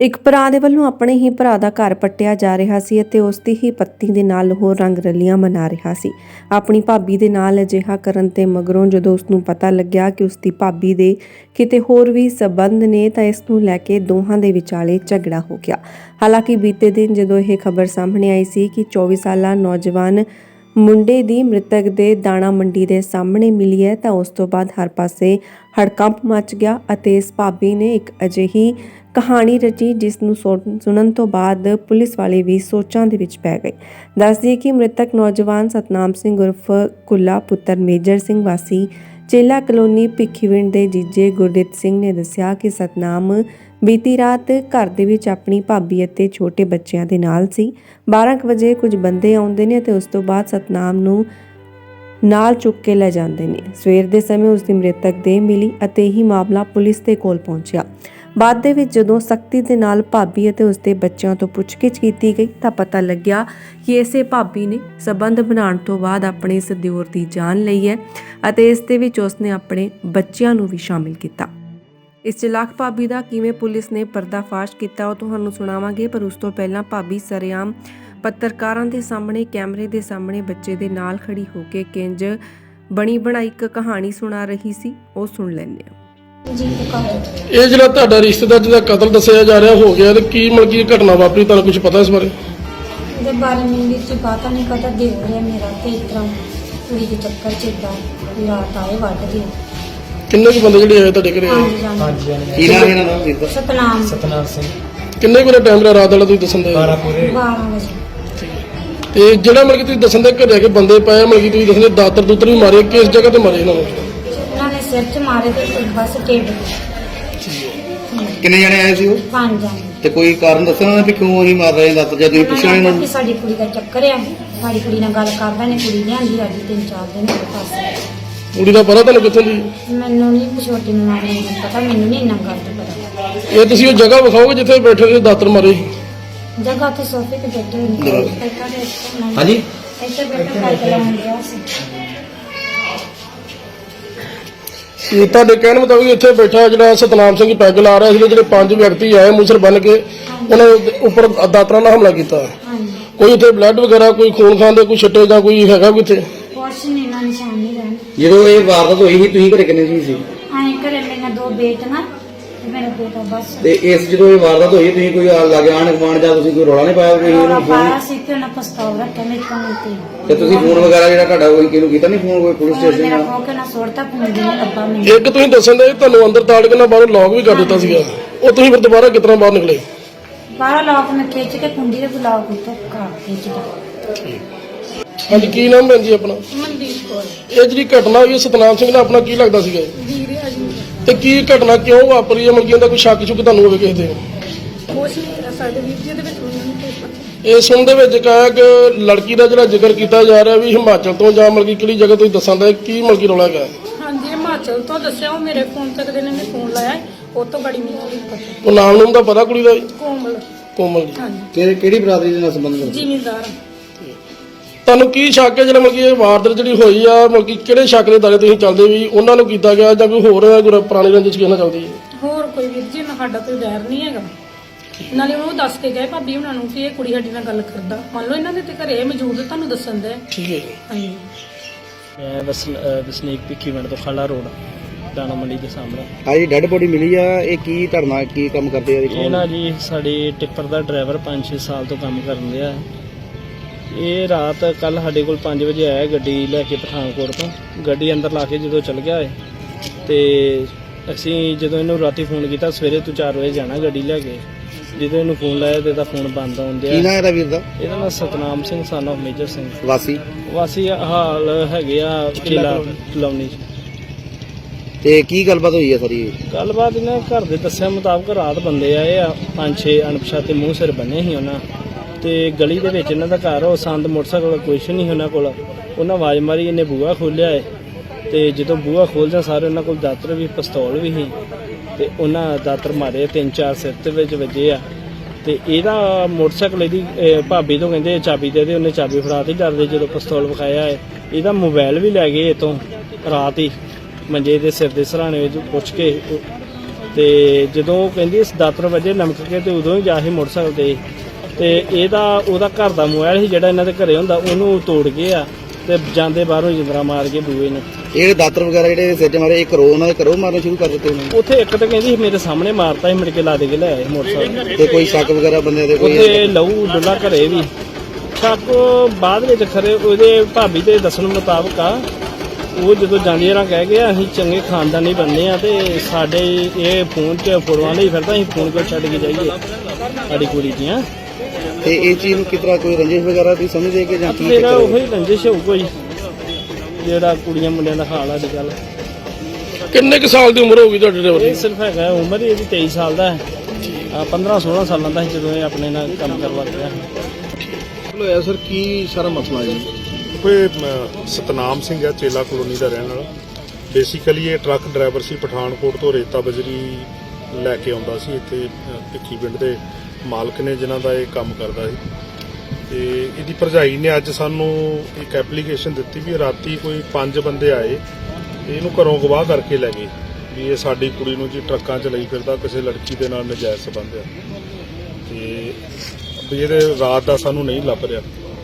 ਇੱਕ ਭਰਾ ਦੇ ਵੱਲੋਂ ਆਪਣੇ ਹੀ ਭਰਾ ਦਾ ਘਰ ਪੱਟਿਆ ਜਾ ਰਿਹਾ ਸੀ ਅਤੇ ਉਸ ਦੀ ਹੀ ਪਤਨੀ ਦੇ ਨਾਲ ਉਹ ਰੰਗ ਰਲੀਆਂ ਮਨਾ ਰਿਹਾ ਸੀ। ਆਪਣੀ ਭਾਬੀ ਦੇ ਨਾਲ ਅਜਿਹਾ ਕਰਨ ਤੇ ਮਗਰੋਂ ਜਦੋਂ ਉਸ ਨੂੰ ਪਤਾ ਲੱਗਿਆ ਕਿ ਉਸ ਦੀ ਭਾਬੀ ਦੇ ਕਿਤੇ ਹੋਰ ਵੀ ਸਬੰਧ ਨੇ ਤਾਂ ਇਸ ਨੂੰ ਲੈ ਕੇ ਦੋਹਾਂ ਦੇ ਵਿਚਾਲੇ ਝਗੜਾ ਹੋ ਗਿਆ। ਹਾਲਾਂਕਿ ਬੀਤੇ ਦਿਨ ਜਦੋਂ ਇਹ ਖਬਰ ਸਾਹਮਣੇ ਆਈ ਸੀ ਕਿ 24 ਸਾਲਾ ਨੌਜਵਾਨ ਮੁੰਡੇ ਦੀ ਮ੍ਰਿਤਕ ਦੇ ਦਾਣਾ ਮੰਡੀ ਦੇ ਸਾਹਮਣੇ ਮਿਲੀ ਹੈ ਤਾਂ ਉਸ ਤੋਂ ਬਾਅਦ ਹਰ ਪਾਸੇ ਹੜਕੰਪ ਮਚ ਗਿਆ ਅਤੇ ਇਸ ਭਾਬੀ ਨੇ ਇੱਕ ਅਜਿਹੀ ਕਹਾਣੀ ਰਚੀ, ਜਿਸ ਨੂੰ ਸੁਣ- ਸੁਣਨ ਤੋਂ ਬਾਅਦ ਪੁਲਿਸ ਵਾਲੇ ਵੀ ਸੋਚਾਂ ਦੇ ਵਿੱਚ ਪੈ ਗਏ। ਦੱਸਦੀ ਕਿ ਮ੍ਰਿਤਕ ਨੌਜਵਾਨ ਸਤਨਾਮ ਸਿੰਘ ਉਰਫ ਕੁੱਲਾ ਪੁੱਤਰ ਮੇਜਰ ਸਿੰਘ ਵਾਸੀ ਚੇਲਾ ਕਲੋਨੀ ਭਿੱਖੀਵਿੰਡ ਦੇ ਜੀਜੇ ਗੁਰਦਿੱਤ ਸਿੰਘ ਨੇ ਦੱਸਿਆ ਕਿ ਸਤਨਾਮ ਬੀਤੀ ਰਾਤ ਘਰ ਦੇ ਵਿੱਚ ਆਪਣੀ ਭਾਬੀ ਅਤੇ ਛੋਟੇ ਬੱਚਿਆਂ ਦੇ ਨਾਲ ਸੀ। 12 ਕੁ ਵਜੇ ਕੁਝ ਬੰਦੇ ਆਉਂਦੇ ਨੇ ਤੇ ਉਸ ਤੋਂ ਬਾਅਦ ਸਤਨਾਮ ਨੂੰ ਨਾਲ ਚੁੱਕ ਕੇ ਲੈ ਜਾਂਦੇ ਨੇ। ਸਵੇਰ ਦੇ ਸਮੇਂ ਉਸ ਦੀ ਮ੍ਰਿਤਕ ਦੇਹ ਮਿਲੀ ਅਤੇ ਇਹੀ ਮਾਮਲਾ ਪੁਲਿਸ ਦੇ ਕੋਲ ਪਹੁੰਚਿਆ। ਬਾਅਦ ਦੇ ਵਿੱਚ ਜਦੋਂ ਸਖਤੀ ਦੇ ਨਾਲ ਭਾਬੀ ਅਤੇ ਉਸਦੇ ਬੱਚਿਆਂ ਤੋਂ ਪੁੱਛਗਿੱਛ ਕੀਤੀ ਗਈ ਤਾਂ ਪਤਾ ਲੱਗਿਆ ਕਿ ਇਸੇ ਭਾਬੀ ਨੇ ਸਬੰਧ ਬਣਾਉਣ ਤੋਂ ਬਾਅਦ ਆਪਣੇ ਇਸ ਦਿਓਰ ਦੀ ਜਾਨ ਲਈ ਹੈ ਅਤੇ ਇਸ ਦੇ ਵਿੱਚ ਉਸਨੇ ਆਪਣੇ ਬੱਚਿਆਂ ਨੂੰ ਵੀ ਸ਼ਾਮਿਲ ਕੀਤਾ। ਇਸ ਚਲਾਕ ਭਾਬੀ ਦਾ ਕਿਵੇਂ ਪੁਲਿਸ ਨੇ ਪਰਦਾਫਾਸ਼ ਕੀਤਾ ਉਹ ਤੁਹਾਨੂੰ ਸੁਣਾਵਾਂਗੇ, ਪਰ ਉਸ ਤੋਂ ਪਹਿਲਾਂ ਭਾਬੀ ਸਰਿਆਮ ਪੱਤਰਕਾਰਾਂ ਦੇ ਸਾਹਮਣੇ, ਕੈਮਰੇ ਦੇ ਸਾਹਮਣੇ ਬੱਚੇ ਦੇ ਨਾਲ ਖੜੀ ਹੋ ਕੇ ਕਿੰਜ ਬਣੀ ਬਣਾਈ ਇੱਕ ਕਹਾਣੀ ਸੁਣਾ ਰਹੀ ਸੀ, ਉਹ ਸੁਣ ਲੈਂਦੇ ਹਾਂ। ਕੌਰ ਇਹ ਜਿਹੜਾ ਤੁਹਾਡਾ ਰਿਸ਼ਤੇਦਾਰ ਜਿਹਦਾ ਕਤਲ ਦੱਸਿਆ ਜਾ ਰਿਹਾ ਹੋ ਗਿਆ ਤੇ ਕੀ ਮਤਲਬ ਕੀ ਘਟਨਾ ਵਾਪਰੀ ਤੁਹਾਨੂੰ ਕੁਝ ਪਤਾ ਇਸ ਬਾਰੇ? ਦੇ ਬਾਰੇ ਮੈਨੂੰ ਵਿੱਚ ਪਤਾ ਨਹੀਂ ਕਦਾ ਦੇ ਹੋ ਰਿਹਾ ਮੇਰਾ ਤੇ ਇਸ ਤਰ੍ਹਾਂ ਕੁੜੀ ਦੇ ਚੱਕਰ ਚ ਇਦਾਂ ਰਾਤ ਆਏ ਵੱਢ ਗਏ। ਕਿੰਨੇ ਕੁ ਬੰਦੇ ਜਿਹੜੇ ਆਏ ਤੁਹਾਡੇ ਘਰੇ ਆਏ? ਹਾਂਜੀ ਜਾਨ ਹਾਂਜੀ ਹਾਂਜੀ। ਕੀ ਨਾਮ ਇਹਨਾਂ ਦਾ? ਵੀਰ ਦਾ ਸਤਨਾਮ। ਸਤਨਾਮ ਸਿੰਘ। ਕਿੰਨੇ ਕੁ ਟਾਈਮ ਦਾ ਰਾਤ ਵਾਲਾ ਤੁਸੀਂ ਦੱਸਣ ਦੇ 12 ਪੂਰੇ 12 ਵਜੇ। ਤੇ ਜਿਹੜਾ ਮਤਲਬ ਕਿ ਤੁਸੀਂ ਦੱਸਣ ਦੇ ਘਰੇ ਆ ਕੇ ਬੰਦੇ ਪਏ ਆ, ਮਤਲਬ ਕਿ ਤੁਸੀਂ ਦੱਸਦੇ ਦਾਤਰ ਦੂਤਰ ਵੀ ਮਾਰੇ ਕਿਸ ਜਗ੍ਹਾ ਤੇ ਮਾਰੇ ਇਹਨਾਂ ਨੇ? ਸਿਰ ਚ ਮਾਰੇ ਤੇ ਬਸ ਟੇਡ ਕਿੰਨੇ ਜਣੇ ਆਏ ਸੀ ਉਹ? ਪੰਜ ਜਾਨ ਤੇ ਕੋਈ ਕਾਰਨ ਦੱਸਣਾ ਉਹਨਾਂ ਨੇ ਵੀ ਕਿਉਂ ਅਸੀਂ ਮਾਰ ਰਹੇ ਦੱਸ ਜਾਂ ਤੁਸੀਂ ਪੁੱਛਿਆ ਨੀ ਇਹਨਾਂ ਕਿ ਨੂੰ? ਸਾਡੀ ਕੁੜੀ ਦਾ ਚੱਕਰ ਆ। ਸਾਡੀ ਕੁੜੀ ਨਾਲ ਗੱਲ ਕਰਦਾ ਨੇ ਕੁੜੀ ਲਿਆਂਦੀ ਅੱਜ ਤਿੰਨ ਚਾਰ ਦਿਨ ਹੋ ਪਾਸੇ। ਕੁੜੀ ਦਾ ਪਤਾ ਤੁਹਾਨੂੰ ਕਿੱਥੋਂ ਦੀ? ਮੈਨੂੰ ਨਹੀਂ ਛੋਟੀ ਨੂੰ ਨਾਲ ਨਹੀਂ ਪਤਾ ਮੈਨੂੰ ਨਹੀਂ ਇੰਨਾ ਗੱਲ ਦਾ ਪਤਾ। ਇਹ ਤੁਸੀਂ ਉਹ ਜਗ੍ਹਾ ਵਿਖਾਓਗੇ ਜਿੱਥੇ ਬੈਠੇ ਸੀ ਦਾਤਰ ਮਾਰੇ ਜਗ੍ਹਾ ਤੇ ਸੋਫੇ ਤੇ ਬੈਠੇ ਹੋਏ ਨੇ। ਇੱਥੇ ਦੇ ਹਾਂਜੀ। ਇੱਥੇ ਬੈਠੇ ਕਾਇਕ ਲਾਉਣ ਗਿਆ ਸੀ ਇਹ ਤੁਹਾਡੇ ਕਹਿਣ ਮੁਤਾਬਿਕ ਇੱਥੇ ਬੈਠਾ ਜਿਹੜਾ ਸਤਨਾਮ ਸਿੰਘ ਪੈਗ ਲਾ ਰਿਹਾ ਸੀ ਜਿਹੜੇ ਪੰਜ ਵਿਅਕਤੀ ਆਏ ਮੁਸਰ ਬਨ ਕੇ ਉਹਨਾਂ ਦੇ ਉੱਪਰ ਦਾਤਰਾਂ ਨਾਲ ਹਮਲਾ ਕੀਤਾ। ਕੋਈ ਇੱਥੇ ਬਲੱਡ ਵਗੈਰਾ ਕੋਈ ਖੂਨ ਖਾਨ ਦੇ ਕੋਈ ਛਿੱਟੇ ਜਾਂ ਕੋਈ ਹੈਗਾ ਕੋਈ ਇੱਥੇ? ਕੁਛ ਨਹੀਂ ਨਾ ਨਿਸ਼ਾਨ ਨਹੀਂ ਰਹਿਣ। ਜਦੋਂ ਇਹ ਵਾਰਦਾਤ ਹੋਈ ਸੀ ਤੁਸੀਂ ਘਰੇ ਕਿੰਨੇ ਸੀ? ਸੀ ਆਏ ਘਰੇ ਮੇਰੇ ਦੋ ਬੇਟੀਆਂ ਤੇ ਬਸ। ਇਸ ਜਦੋਂ ਇਹ ਵਾਰਦਾਤ ਹੋਈ ਤੁਸੀਂ ਕੋਈ ਆ ਲਾਗੇ ਆਣ ਗਵਾਣ ਜਾਂ ਤੁਸੀਂ ਕੋਈ ਰੌਲਾ ਨਹੀਂ ਪਾਇਆ ਕੋਈ ਰੌਲਾ ਇਹਨੂੰ ਪਾਇਆ ਫੋਨ ਸੀ ਕਿ ਉਹਨਾਂ ਪਸਤਾਵ ਰੱਖਿਆ ਮੇਰੇ ਕੋਲ ਤੇ। ਤੇ ਤੁਸੀਂ ਫੋਨ ਵਗੈਰਾ ਜਿਹੜਾ ਤੁਹਾਡਾ ਕੋਈ ਕਿਹਨੂੰ ਕੀਤਾ ਨਹੀਂ ਫੋਨ ਕੋਈ ਪੁਲਿਸ ਫੋਨ ਸਟੇਸ਼ਨ ਮੇਰਾ ਕੇ ਨਾ ਫੋਨ ਨਾ ਮੈਨੂੰ ਇੱਕ ਤੁਸੀਂ ਦੱਸਣ ਦੇ ਤੁਹਾਨੂੰ ਅੰਦਰ ਤਾੜ ਕੇ ਨਾ ਬਾਹਰੋਂ ਲੌਕ ਵੀ ਕਰ ਦਿੱਤਾ ਸੀਗਾ। ਉਹ ਤੁਸੀਂ ਫਿਰ ਦੁਬਾਰਾ ਕਿਤਨਾ ਬਾਹਰ ਨਿਕਲੇ? ਬਾਹਰ ਲੋਕ ਮੈਂ ਖਿੱਚ ਕੇ ਕੁੰਡੀ ਦੇ ਬੁਲਾਓ ਕੋ ਖਿੱਚਦਾ। ਹਾਂਜੀ ਕੀ ਨਾਮ ਹੈ ਜੀ ਆਪਣਾ? ਮਨਦੀਪ ਕੋਲ ਇਹ ਜਿਹੜੀ ਘਟਨਾ ਹੋਈ ਸਤਨਾਮ ਸਿੰਘ ਨਾਲ ਆਪਣਾ ਕੀ ਲੱਗਦਾ ਸੀਗਾ? ਇਹ? ਤੇ ਕੀ ਘਟਨਾ ਕਿਉਂ ਵਾਪਰੀ ਹੈ? ਮਤਲਬ ਕਿ ਇਹਦਾ ਕੋਈ ਸ਼ੱਕ ਸ਼ੁਕ ਤੁਹਾਨੂੰ ਹੋਵੇ ਕਿਸੇ ਤੇ? ਕੁਛ ਨਹੀਂ ਸਾਡੇ ਵੀਰ ਜੀ ਦੇ ਵਿੱਚ ਉਹਨਾਂ ਨੂੰ ਕੋਈ ਪਤਾ ਇਹ ਸੁਣ ਦੇ ਵਿੱਚ ਕਹਾ ਕਿ ਲੜਕੀ ਦਾ ਜਿਹੜਾ ਜ਼ਿਕਰ ਕੀਤਾ ਜਾ ਰਿਹਾ ਵੀ ਹਿਮਾਚਲ ਤੋਂ ਜਾਂ ਮਤਲਬ ਕਿ ਕਿਹੜੀ ਜਗ੍ਹਾ ਤੋਂ ਦੱਸਾਂ ਦਾ ਕੀ ਮਤਲਬ ਕਿ ਰੌਲਾ ਹੈਗਾ? ਹਾਂਜੀ ਹਿਮਾਚਲ ਤੋਂ ਦੱਸਿਆ ਉਹ ਮੇਰੇ ਫੋਨ ਤੱਕ ਦੇ ਨੇ ਮੈਨੂੰ ਫੋਨ ਲਾਇਆ ਉਹ ਤੋਂ ਬੜੀ ਮੈਨੂੰ ਨਹੀਂ ਪਤਾ ਉਹ ਨਾਮ ਨੂੰ ਦਾ ਪਤਾ ਕੁੜੀ ਦਾ ਕੋਮਲ। ਕੋਮਲ ਜੀ। ਹਾਂਜੀ। ਕਿਹੜੀ ਕਿਹੜੀ ਬਰਾਦਰੀ ਦੇ ਨਾਲ ਸੰਬੰਧ ਰੱਖਦੇ? ਜ਼ਿਮੀਂਦਾਰ। ਤੁਹਾਨੂੰ ਕੀ ਸ਼ੱਕ ਹੈ ਜਿਹੜਾ ਮਤਲਬ ਕਿ ਇਹ ਵਾਰਦਾਤ ਜਿਹੜੀ ਹੋਈ ਆ ਮਤਲਬ ਕਿ ਕਿਹੜੇ ਸ਼ੱਕ ਦੇ ਦਾਇਰੇ ਤੁਸੀਂ ਚੱਲਦੇ ਵੀ ਉਹਨਾਂ ਨੂੰ ਕੀਤਾ ਗਿਆ ਜਾਂ ਕੋਈ ਹੋਰ ਕੋਈ ਪੁਰਾਣੀ ਰੰਜਿਸ਼ ਕਿਹਨਾਂ ਚੱਲਦੀ ਹੈ? ਹੋਰ ਕੋਈ ਵੀਰ ਜੀ ਨਾ ਸਾਡਾ ਕੋਈ ਵੈਰ ਨਹੀਂ ਹੈਗਾ। ਨਾਲੇ ਉਹ ਦੱਸ ਕੇ ਗਏ ਭਾਬੀ ਉਹਨਾਂ ਨੂੰ ਕਿ ਇਹ ਕੁੜੀ ਸਾਡੀ ਨਾਲ ਗੱਲ ਕਰਦਾ। ਮੰਨ ਲਓ ਇਹਨਾਂ ਦੇ ਤੇ ਘਰੇ ਮੌਜੂਦ ਤੁਹਾਨੂੰ ਦੱਸਣ ਦੇ। ਠੀਕ ਹੈ ਜੀ। ਹਾਂਜੀ। ਮੈਂ ਵਸ ਅਹ ਵਸਨੀਕ ਭਿੱਖੀਵਿੰਡ ਤੋਂ ਖਾਲਾ ਰੋਡ ਦਾਣਾ ਮੰਡੀ ਦੇ ਸਾਹਮਣੇ। ਆ ਜੀ ਡੈੱਡ ਬੋਡੀ ਮਿਲੀ ਆ ਇਹ ਕੀ ਧਰਨਾ ਕੀ ਕੰਮ ਕਰਦੇ ਆ ਇਹ ਨਾ ਜੀ ਸਾਡੇ ਟਿੱਪਰ ਦਾ ਡਰਾਈਵਰ 5-6 ਸਾਲ ਤੋਂ ਕੰਮ ਕਰਨ ਰਿਹਾ ਇਹ ਰਾਤ ਕੱਲ ਸਾਡੇ ਕੋਲ 5 ਵਜੇ ਆਇਆ ਗੱਡੀ ਲੈ ਕੇ ਪਠਾਨਕੋਟ ਤੋਂ। ਗੱਡੀ ਅੰਦਰ ਲਾ ਕੇ ਜਦੋਂ ਚਲ ਗਿਆ ਇਹ ਤੇ ਅਸੀਂ ਜਦੋਂ ਇਹਨੂੰ ਰਾਤੀ ਫੋਨ ਕੀਤਾ ਸਵੇਰੇ ਤੂੰ 4 ਵਜੇ ਜਾਣਾ ਗੱਡੀ ਲੈ ਕੇ। ਜਦੋਂ ਇਹਨੂੰ ਫੋਨ ਲਾਇਆ ਤੇ ਇਹਦਾ ਫੋਨ ਬੰਦ ਆਉਂਦਿਆ ਕੀ ਨਾਂ ਇਹਦਾ ਵੀਰ ਦਾ? ਇਹਦਾ ਨਾਮ ਸਤਨਾਮ ਸਿੰਘ son of ਮੇਜਰ ਸਿੰਘ। ਵਾਸੀ? ਵਾਸੀ ਹਾਲ ਹੈਗੇ ਆ ਕਿਲਾ ਕਲੋਨੀ ਚ। ਤੇ ਕੀ ਗੱਲਬਾਤ ਹੋਈ ਆ ਸਾਰੀ? ਗੱਲਬਾਤ ਇਹਨਾਂ ਘਰ ਦੇ ਦੱਸਿਆ ਮੁਤਾਬਕ ਰਾਤ ਬੰਦੇ ਆਏ ਆ ਪੰਜ ਛੇ ਅਣਪਛਾਤੇ ਮੂੰਹ ਸਿਰ ਬੰਨੇ ਸੀ ਉਹਨਾਂ। ਤੇ ਗਲੀ ਦੇ ਵਿੱਚ ਇਹਨਾਂ ਦਾ ਘਰ ਉਹ ਸੰਦ ਮੋਟਰਸਾਈਕਲ ਕੁਛ ਨਹੀਂ ਉਹਨਾਂ ਕੋਲ। ਉਹਨਾਂ ਆਵਾਜ਼ ਮਾਰੀ ਇਹਨੇ ਬੂਹਾ ਖੋਲਿਆ ਹੈ ਤੇ ਜਦੋਂ ਬੂਹਾ ਖੋਲਦਾ ਸਾਰੇ ਉਹਨਾਂ ਕੋਲ ਦਾਤਰ ਵੀ ਪਿਸਤੌਲ ਵੀ ਸੀ। ਤੇ ਉਹਨਾਂ ਦਾਤਰ ਮਾਰੇ ਤਿੰਨ ਚਾਰ ਸਿਰ ਤੇ ਵਿੱਚ ਵੱਜੇ ਆ। ਤੇ ਇਹਦਾ ਮੋਟਰਸਾਈਕਲ ਇਹਦੀ ਅਹ, ਭਾਬੀ ਤੋਂ ਕਹਿੰਦੇ ਚਾਬੀ ਦੇ ਦੇ ਉਹਨੇ ਚਾਬੀ ਫੜਾਤੀ ਡਰਦੇ ਜਦੋਂ ਪਿਸਤੌਲ ਵਿਖਾਇਆ ਹੈ ਇਹਦਾ ਮੋਬਾਈਲ ਵੀ ਲੈ ਗਏ ਇਤੋਂ ਰਾਤ ਹੀ। ਮੰਜੇ ਦੇ ਸਿਰ ਦੇ ਸਰਾਣੇ ਵਿੱਚ ਪੁੱਛ ਕੇ। ਉਹ- ਤੇ ਜਦੋਂ ਉਹ ਕਹਿੰਦੀ ਇਸ ਦਾਤਰ ਵਜੇ ਨਮਕ ਕੇ ਤੇ ਉਦੋਂ ਹੀ ਜਾ ਕੇ ਮੋਟਰਸਾਈਕਲ ਤੇ। ਤੇ ਇਹਦਾ ਉਹਦਾ ਘਰ ਦਾ ਮੋਬਾਈਲ ਸੀ ਜਿਹੜਾ ਇਹਨਾਂ ਦੇ ਘਰੇ ਹੁੰਦਾ ਉਹਨੂੰ ਤੋੜ ਗਏ ਆ ਤੇ ਜਾਂਦੇ ਬਾਹਰੋਂ ਜਿੰਦਰਾ ਮਾਰ ਕੇ ਬੂਏ ਨੂੰ। ਇਹ ਦਾਤਰ ਵਗੈਰਾ ਜਿਹੜੇ 'ਚ ਮਾਰੇ ਇਹ ਕਰੋ ਉਹਨਾਂ ਦੇ ਕਰੋ ਮਾਰਨੇ ਸ਼ੁਰੂ ਕਰ ਦਿੱਤੇ ਉਹਨਾਂ? ਉੱਥੇ ਇੱਕ ਤਾਂ ਕਹਿੰਦੀ ਸੀ ਮੇਰੇ ਸਾਹਮਣੇ ਮਾਰਤਾ ਸੀ ਮੁੜ ਕੇ ਲਾ ਦੇ ਕੇ ਲੈ ਆਏ ਮੋਟਰਸਾਈਕਲ। ਨੇ ਤੇ ਕੋਈ ਸ਼ੱਕ ਵਗੈਰਾ ਬੰਦੇ ਦੇ ਕੋਈ? ਉਹਦੇ ਲਹੂ ਡੁੱਲਾ ਘਰੇ ਵੀ। ਸ਼ੱਕ ਬਾਅਦ ਵਿੱਚ ਖਰੇ ਉਹਦੇ ਭਾਬੀ ਦੇ ਦੱਸਣ ਮੁਤਾਬਕ ਆ ਉਹ ਜਦੋਂ ਜਾਂਦੀ ਰਾਂ ਕਹਿ ਗਿਆ ਅਸੀਂ ਚੰਗੇ ਖਾਨਦਾਨੀ ਬੰਦੇ ਆ ਤੇ ਸਾਡੇ ਇਹ ਫੋਨ 'ਚ ਫੋਟੋਆਂ ਲਈ ਫਿਰਦਾ ਅਸੀਂ ਫੋਨ ਕਿਉਂ ਛੱਡ ਕੇ ਜਾਈਏ ਸਾਡੀ ਕੁੜੀ ਦੀਆਂ। ਤੇ ਇਹ ਚੀਜ਼ ਨੂੰ ਕਿਤਰਾ ਕੋਈ ਰੰਜਿਸ਼ ਵਗੈਰਾ ਦੀ ਸਮਝਦੇ ਕਿ ਜਾਂ ਕੀ ਮੇਰਾ ਚੱਕਰ ਉਹੀ ਰੰਜਿਸ਼ ਹੋਊ ਕੋਈ ਜਿਹੜਾ ਕੁੜੀਆਂ ਮੁੰਡਿਆਂ ਦਾ ਹਾਲ ਆ ਅੱਜ ਕੱਲ ਕਿੰਨੇ ਕੁ ਸਾਲ ਦੀ ਉਮਰ ਹੋ ਗਈ ਤੁਹਾਡੇ ਡਰਾਈਵਰ ਇਹ ਦੀ ਸਿਰਫ ਹੈਗਾ ਉਮਰ ਹੀ ਇਹਦੀ 23 ਸਾਲ ਦਾ ਹੈ। 15 16 ਸਾਲਾਂ ਦਾ ਸੀ ਜਦੋਂ ਇਹ ਆਪਣੇ ਨਾਲ ਕੰਮ ਕਰਵਾ ਰਿਹਾ ਹੋਇਆ ਸਰ ਕੀ ਸਾਰਾ ਮਸਲਾ ਹੈ? ਕੋਈ ਅਮ, ਸਤਨਾਮ ਸਿੰਘ ਹੈ ਚੇਲਾ ਕਲੋਨੀ ਦਾ ਰਹਿਣ ਵਾਲਾ। ਬੇਸਿਕਲੀ ਇਹ ਟਰੱਕ ਡਰਾਈਵਰ ਸੀ ਪਠਾਨਕੋਟ ਤੋਂ ਰੇਤਾ ਬਜਰੀ ਲੈ ਕੇ ਆਉਂਦਾ ਸੀ ਇੱਥੇ ਅ, ਭਿੱਖੀ ਪਿੰਡ ਦੇ। ਮਾਲਕ ਨੇ ਜਿਨ੍ਹਾਂ ਦਾ ਇਹ ਕੰਮ ਕਰਦਾ ਸੀ। ਤੇ ਇਹਦੀ ਭਰਜਾਈ ਨੇ ਅੱਜ ਸਾਨੂੰ ਇੱਕ ਐਪਲੀਕੇਸ਼ਨ ਦਿੱਤੀ ਵੀ ਰਾਤੀ ਕੋਈ ਪੰਜ ਬੰਦੇ ਆਏ, ਇਹਨੂੰ ਘਰੋਂ ਗਵਾਹ ਕਰਕੇ ਲੈ ਗਏ ਵੀ ਇਹ ਸਾਡੀ ਕੁੜੀ ਨੂੰ ਜੀ ਟਰੱਕਾਂ 'ਚ ਲਈ ਫਿਰਦਾ, ਕਿਸੇ ਲੜਕੀ ਦੇ ਨਾਲ ਨਜਾਇਜ਼ ਸੰਬੰਧ ਆ। ਤੇ ਵੀ ਇਹਦੇ ਰਾਤ ਦਾ ਸਾਨੂੰ ਨਹੀਂ ਲੱਭ ਰਿਹਾ।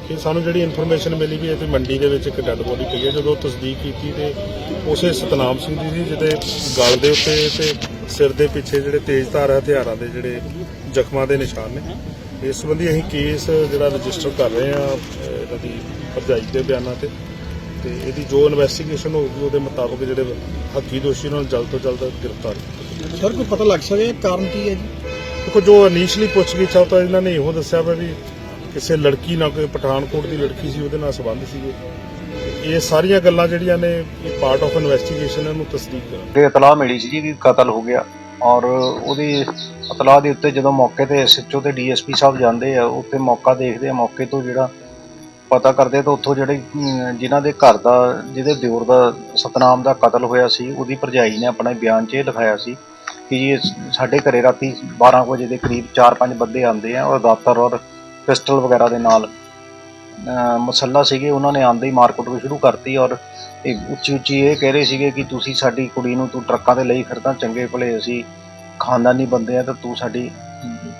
ਕਿ ਸਾਨੂੰ ਜਿਹੜੀ ਇਨਫੋਰਮੇਸ਼ਨ ਮਿਲੀ ਵੀ ਇਹਦੀ ਮੰਡੀ ਦੇ ਵਿੱਚ ਇੱਕ ਡੈੱਡ ਬੋਡੀ ਪਈ ਹੈ। ਜਦੋਂ ਤਸਦੀਕ ਕੀਤੀ ਤੇ ਉਸੇ ਸਤਨਾਮ ਸਿੰਘ ਦੀ ਸੀ ਜਿਹਦੇ ਗਲ ਦੇ ਉੱਤੇ ਤੇ ਸਿਰ ਦੇ ਪਿੱਛੇ ਜਿਹੜੇ ਤੇਜ਼ਧਾਰ ਹਥਿਆਰਾਂ ਦੇ ਜਿਹੜੇ ਜ਼ਖਮਾਂ ਦੇ ਨਿਸ਼ਾਨ ਨੇ। ਇਸ ਸੰਬੰਧੀ ਅਸੀਂ ਕੇਸ ਜਿਹੜਾ ਰਜਿਸਟਰ ਕਰ ਰਹੇ ਅਹ ਇਹਨਾਂ ਦੀ ਭਰਜਾਈ ਦੇ ਬਿਆਨਾਂ ਤੇ। ਤੇ ਇਹਦੀ ਜੋ ਇਨਵੈਸਟੀਗੇਸ਼ਨ ਹੋਊਗੀ ਉਹਦੇ ਮੁਤਾਬਕ ਜਿਹੜੇ ਹੱਕੀ ਦੋਸ਼ੀ ਉਹਨਾਂ ਨੂੰ ਜਲਦ ਤੋਂ ਜਲਦ ਗ੍ਰਿਫਤਾਰ। ਸਰ ਕੋਈ ਪਤਾ ਲੱਗ ਸਕੇ ਕਾਰਨ ਕੀ ਹੈ ਜੀ? ਦੇਖੋ ਜੋ ਇਨੀਸ਼ੀਅਲੀ ਪੁੱਛਗਿੱਛ ਆ ਤਾਂ ਇਹਨਾਂ ਨੇ ਇਹੋ ਦੱਸਿਆ ਵਾ ਵੀ ਕਿਸੇ ਲੜਕੀ ਨਾਲ ਕੋਈ ਪਠਾਨਕੋਟ ਦੀ ਲੜਕੀ ਸੀ ਉਹਦੇ ਨਾਲ ਸੰਬੰਧ ਸੀਗੇ। ਇਹ ਸਾਰੀਆਂ ਗੱਲਾਂ ਜਿਹੜੀਆਂ ਨੇ ਇਹ ਪਾਰਟ ਆਫ ਇਨਵੈਸਟੀਗੇਸ਼ਨ ਇਹਨੂੰ ਤਸਦੀਕ ਕਰਾਂ ਕਿ ਇਤਲਾਹ ਮਿਲੀ ਸੀ ਕਿ ਕਤਲ ਹੋ ਗਿਆ ਔਰ ਉਹਦੀ ਇਤਲਾਹ ਦੇ ਉੱਤੇ ਜਦੋਂ ਮੌਕੇ ਤੇ ਐਸਐਚਓ ਤੇ ਡੀਐਸਪੀ ਸਾਹਿਬ ਜਾਂਦੇ ਆ ਉੱਥੇ ਮੌਕਾ ਦੇਖਦੇ ਆ ਮੌਕੇ ਤੋਂ ਜਿਹੜਾ ਪਤਾ ਕਰਦੇ ਤਾਂ ਉੱਥੋਂ ਜਿਹੜੇ ਅਮ, ਜਿਨ੍ਹਾਂ ਦੇ ਘਰ ਦਾ ਜਿਹਦੇ ਦਿਓਰ ਦਾ ਸਤਨਾਮ ਦਾ ਕਤਲ ਹੋਇਆ ਸੀ ਉਹਦੀ ਭਰਜਾਈ ਨੇ ਆਪਣੇ ਬਿਆਨ 'ਚ ਇਹ ਲਿਖਾਇਆ ਸੀ ਕਿ ਜੀ ਇਹ ਸਾਡੇ ਘਰੇ ਰਾਤੀ 12 ਵਜੇ ਦੇ ਕਰੀਬ 4-5 ਬੰਦੇ ਆਉਂਦੇ ਆ ਔਰ ਦਾਤਰ ਔਰ ਪਿਸਟਲ ਵਗੈਰਾ ਦੇ ਨਾਲ ਮਸੱਲਾ ਸੀਗੇ, ਉਹਨਾਂ ਨੇ ਆਂਦੇ ਹੀ ਮਾਰਕੁੱਟ ਵੀ ਸ਼ੁਰੂ ਕਰਤੀ ਔਰ ਇਹ ਉੱਚੀ ਉੱਚੀ ਇਹ ਕਹਿ ਰਹੇ ਸੀਗੇ ਕਿ ਤੁਸੀਂ ਸਾਡੀ ਕੁੜੀ ਨੂੰ ਤੂੰ ਟਰੱਕਾਂ ਤੇ ਲਈ ਫਿਰਦਾ, ਚੰਗੇ ਭਲੇ ਅਸੀਂ ਖਾਨਦਾਨੀ ਬੰਦੇ ਆ ਤਾਂ ਤੂੰ ਸਾਡੀ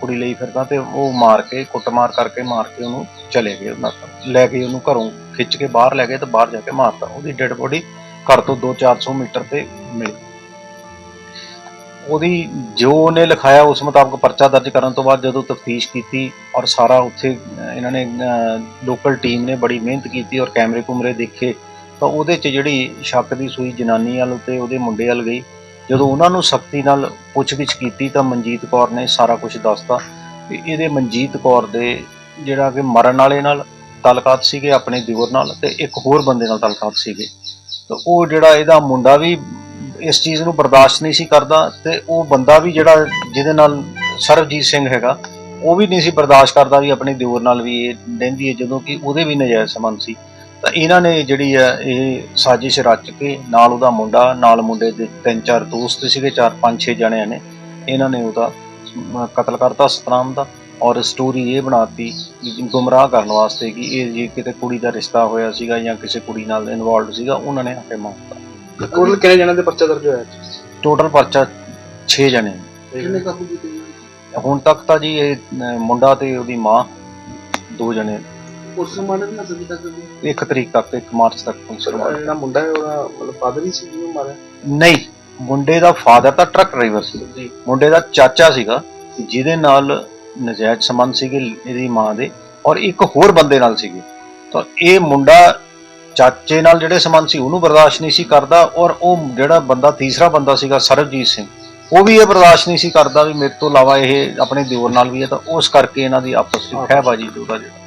ਕੁੜੀ ਲਈ ਫਿਰਦਾ ਤੇ ਉਹ ਮਾਰ ਕੇ, ਕੁੱਟਮਾਰ ਕਰਕੇ ਮਾਰ ਕੇ ਉਹਨੂੰ ਚਲੇ ਗਏ ਉਹਨਾਂ ਤੋਂ। ਲੈ ਕੇ ਉਹਨੂੰ ਘਰੋਂ ਖਿੱਚ ਕੇ ਬਾਹਰ ਲੈ ਗਏ ਤੇ ਬਾਹਰ ਜਾ ਕੇ ਮਾਰਤਾ। ਉਹਦੀ ਡੈੱਡ ਬੋਡੀ ਘਰ ਤੋਂ 2-400 ਮੀਟਰ ਤੇ ਮਿਲੀ। ਉਹਦੀ ਜੋ ਉਹਨੇ ਲਿਖਾਇਆ ਉਸ ਮੁਤਾਬਕ ਪਰਚਾ ਦਰਜ ਕਰਨ ਤੋਂ ਬਾਅਦ ਜਦੋਂ ਤਫਤੀਸ਼ ਕੀਤੀ ਔਰ ਸਾਰਾ ਉੱਥੇ ਇਹਨਾਂ ਨੇ ਲੋਕਲ ਟੀਮ ਨੇ ਬੜੀ ਮਿਹਨਤ ਕੀਤੀ ਔਰ ਕੈਮਰੇ ਕੁਮਰੇ ਦੇਖੇ, ਤਾਂ ਉਹਦੇ 'ਚ ਜਿਹੜੀ ਸ਼ੱਕ ਦੀ ਸੂਈ ਜਨਾਨੀ ਵੱਲ ਤੇ ਉਹਦੇ ਮੁੰਡੇ ਵੱਲ ਗਈ। ਜਦੋਂ ਉਹਨਾਂ ਨੂੰ ਸਖਤੀ ਨਾਲ ਪੁੱਛਗਿੱਛ ਕੀਤੀ ਤਾਂ ਮਨਜੀਤ ਕੌਰ ਨੇ ਸਾਰਾ ਕੁਝ ਦੱਸਤਾ ਵੀ ਇਹਦੇ ਮਨਜੀਤ ਕੌਰ ਦੇ ਜਿਹੜਾ ਕਿ ਮਰਨ ਵਾਲੇ ਨਾਲ ਤਾਲੁਕਾਤ ਸੀਗੇ, ਆਪਣੇ ਦਿਵਰ ਨਾਲ ਤੇ ਇੱਕ ਹੋਰ ਬੰਦੇ ਨਾਲ ਤਲਕਾਤ ਸੀਗੇ। ਤਾਂ ਉਹ ਜਿਹੜਾ ਇਹਦਾ ਮੁੰਡਾ ਵੀ ਇਸ ਚੀਜ਼ ਨੂੰ ਬਰਦਾਸ਼ਤ ਨਹੀਂ ਸੀ ਕਰਦਾ ਤੇ ਉਹ ਬੰਦਾ ਵੀ ਜਿਹੜਾ ਜਿਹਦੇ ਨਾਲ ਸਰਬਜੀਤ ਸਿੰਘ ਹੈਗਾ, ਉਹ ਵੀ ਨਹੀਂ ਸੀ ਬਰਦਾਸ਼ਤ ਕਰਦਾ ਵੀ ਆਪਣੀ ਦਿਓਰ ਨਾਲ ਵੀ ਇਹ ਰਹਿੰਦੀ ਹੈ, ਜਦੋਂ ਕਿ ਉਹਦੇ ਵੀ ਨਜਾਇਜ਼ ਸੰਬੰਧ ਸੀ। ਤਾਂ ਇਹਨਾਂ ਨੇ ਜਿਹੜੀ ਹੈ, ਇਹ ਸਾਜ਼ਿਸ਼ ਰਚ ਕੇ ਨਾਲ ਉਹਦਾ ਮੁੰਡਾ, ਨਾਲ ਮੁੰਡੇ ਦੇ ਤਿੰਨ ਚਾਰ ਦੋਸਤ ਸੀਗੇ, ਚਾਰ ਪੰਜ ਛੇ ਜਣਿਆਂ ਨੇ, ਇਹਨਾਂ ਨੇ ਉਹਦਾ ਕਤਲ ਕਰਤਾ ਸਤਨਾਮ ਦਾ ਔਰ ਸਟੋਰੀ ਇਹ ਬਣਾਤੀ ਕਿ ਗੁੰਮਰਾਹ ਕਰਨ ਵਾਸਤੇ ਕਿ ਇਹ ਜੇ ਕਿਤੇ ਕੁੜੀ ਦਾ ਰਿਸ਼ਤਾ ਹੋਇਆ ਸੀਗਾ ਜਾਂ ਕਿਸੇ ਕੁੜੀ ਨਾਲ ਇਨਵੋਲਡ ਸੀਗਾ, ਉਹਨਾਂ ਨੇ ਆਪੇ ਕੇ ਟੋਟਲ ਕਿੰਨੇ ਜਣਾਂ ਦੇ ਪਰਚਾ ਦਰਜ ਹੋਇਆ ਟੋਟਲ ਪਰਚਾ 6 ਜਣੇ ਕਿੰਨੇ ਕਾਬੂ ਕੀਤੇ ਹੁਣ ਤੱਕ ਤਾਂ ਜੀ ਇਹ ਅਹ, ਮੁੰਡਾ ਤੇ ਉਹਦੀ ਮਾਂ ਦੋ ਜਣੇ। ਉਸ ਰਿਮਾਂਡ ਵੀ ਨਸਲ ਤੱਕ ਇੱਕ ਤਰੀਕ ਤੱਕ ਇੱਕ ਮਾਰਚ ਤੱਕ ਪੁਲਿਸ ਰਿਮਾਂਡ। ਜਿਹੜਾ ਮੁੰਡਾ ਹੈ ਉਹਦਾ ਮਤਲਬ ਫਾਦਰ ਹੀ ਸੀ ਜਿਹਨੂੰ ਮਾਰਿਆ? ਨਹੀਂ ਮੁੰਡੇ ਦਾ ਫਾਦਰ ਤਾਂ ਟਰੱਕ ਡਰਾਈਵਰ ਸੀ। ਜੀ। ਮੁੰਡੇ ਦਾ ਚਾਚਾ ਸੀਗਾ ਜਿਹਦੇ ਨਾਲ ਨਜਾਇਜ਼ ਸੰਬੰਧ ਸੀਗੇ ਇਹਦੀ ਮਾਂ ਦੇ ਔਰ ਇੱਕ ਹੋਰ ਬੰਦੇ ਨਾਲ ਸੀਗੇ। ਤਾਂ ਇਹ ਮੁੰਡਾ ਚਾਚੇ ਨਾਲ ਜਿਹੜੇ ਸੰਬੰਧ ਸੀ ਉਹਨੂੰ ਬਰਦਾਸ਼ਤ ਨਹੀਂ ਸੀ ਕਰਦਾ ਔਰ ਉਹ ਜਿਹੜਾ ਬੰਦਾ ਤੀਸਰਾ ਬੰਦਾ ਸੀਗਾ ਸਰਬਜੀਤ ਸਿੰਘ ਉਹ ਵੀ ਇਹ ਬਰਦਾਸ਼ਤ ਨਹੀਂ ਸੀ ਕਰਦਾ ਵੀ ਮੇਰੇ ਤੋਂ ਇਲਾਵਾ ਇਹ ਆਪਣੇ ਦਿਓਰ ਨਾਲ ਵੀ ਹੈ ਤਾਂ ਉਸ ਕਰਕੇ ਇਹਨਾਂ ਦੀ ਆਪਸ ਵਿੱਚ ਖਹਿਬਾਜੀ ਉਹਦਾ ਜਿਹੜਾ